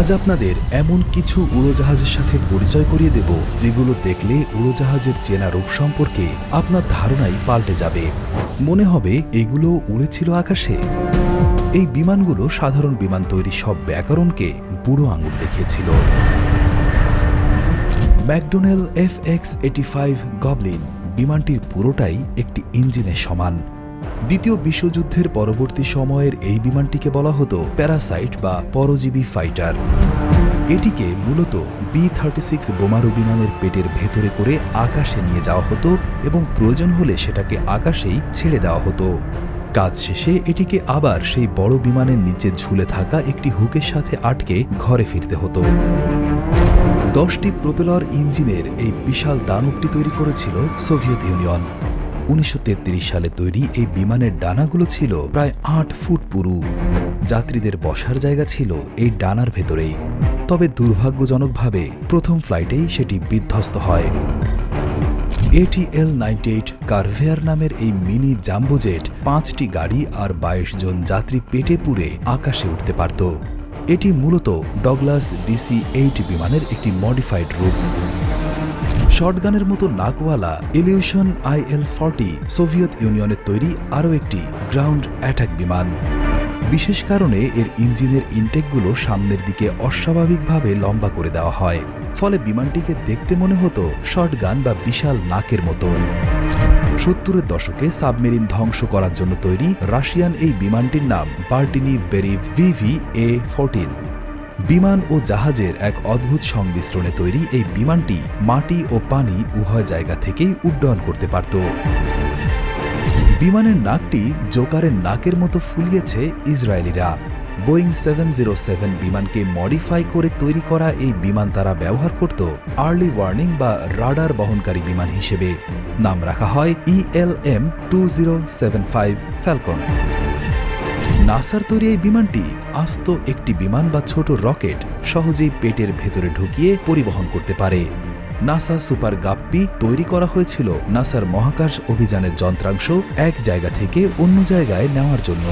আজ আপনাদের এমন কিছু উড়োজাহাজের সাথে পরিচয় করিয়ে দেব, যেগুলো দেখলে উড়োজাহাজের চেনা রূপ সম্পর্কে আপনার ধারণাই পাল্টে যাবে। মনে হবে এগুলো উড়েছিল আকাশে। এই বিমানগুলো সাধারণ বিমান তৈরির সব ব্যাকরণকে বুড়ো আঙুল দেখিয়েছিল। McDonnell F X eighty five goblin বিমানটির পুরোটাই একটি ইঞ্জিনের সমান। দ্বিতীয় বিশ্বযুদ্ধের পরবর্তী সময়ের এই বিমানটিকে বলা হতো প্যারাসাইট বা পরজীবী ফাইটার। এটিকে মূলত বি থার্টি সিক্স বোমারু বিমানের পেটের ভেতরে করে আকাশে নিয়ে যাওয়া হতো এবং প্রয়োজন হলে সেটাকে আকাশেই ছেড়ে দেওয়া হতো। কাজ শেষে এটিকে আবার সেই বড় বিমানের নিচে ঝুলে থাকা একটি হুকের সাথে আটকে ঘরে ফিরতে হতো। দশটি প্রোপেলর ইঞ্জিনের এই বিশাল দানবটি তৈরি করেছিল সোভিয়েত ইউনিয়ন। উনিশশো তেত্রিশ সালে তৈরি এই বিমানের ডানাগুলো ছিল প্রায় আট ফুট পুরু। যাত্রীদের বসার জায়গা ছিল এই ডানার ভেতরেই। তবে দুর্ভাগ্যজনকভাবে প্রথম ফ্লাইটেই সেটি বিধ্বস্ত হয়। এটিএল নাইনটি এইট কারভেয়ার নামের এই মিনি জাম্বোজেট পাঁচটি গাড়ি আর বাইশ জন যাত্রী পেটে পুরে আকাশে উঠতে পারত। এটি মূলত ডগলাস ডিসি এইট বিমানের একটি মডিফাইড রূপ। শটগানের মতো নাকওয়ালা এলিউশন আইএল ফর্টি সোভিয়েত ইউনিয়নের তৈরি আরও একটি গ্রাউন্ড অ্যাটাক বিমান। বিশেষ কারণে এর ইঞ্জিনের ইনটেকগুলো সামনের দিকে অস্বাভাবিকভাবে লম্বা করে দেওয়া হয়, ফলে বিমানটিকে দেখতে মনে হতো শটগান বা বিশাল নাকের মতো। সত্তরের দশকে সাবমেরিন ধ্বংস করার জন্য তৈরি রাশিয়ান এই বিমানটির নাম বার্টিনি বেরিভ ভিভি এ ফোরটিন। বিমান ও জাহাজের এক অদ্ভুত সংমিশ্রণে তৈরি এই বিমানটি মাটি ও পানি উভয় জায়গা থেকেই উড্ডয়ন করতে পারত। বিমানের নাকটি জোকারের নাকের মতো ফুলিয়েছে ইসরায়েলিরা। বোয়িং সেভেন জিরো সেভেন বিমানকে মডিফাই করে তৈরি করা এই বিমান তারা ব্যবহার করত আর্লি ওয়ার্নিং বা রাডার বহনকারী বিমান হিসেবে। নাম রাখা হয় ELM two zero seven five Falcon নাসার তৈরি এই বিমানটি আস্ত একটি বিমান বা ছোট রকেট সহজেই পেটের ভেতরে ঢুকিয়ে পরিবহন করতে পারে। নাসা সুপার গাপ্পি তৈরি করা হয়েছিল নাসার মহাকাশ অভিযানের যন্ত্রাংশ এক জায়গা থেকে অন্য জায়গায় নেওয়ার জন্য।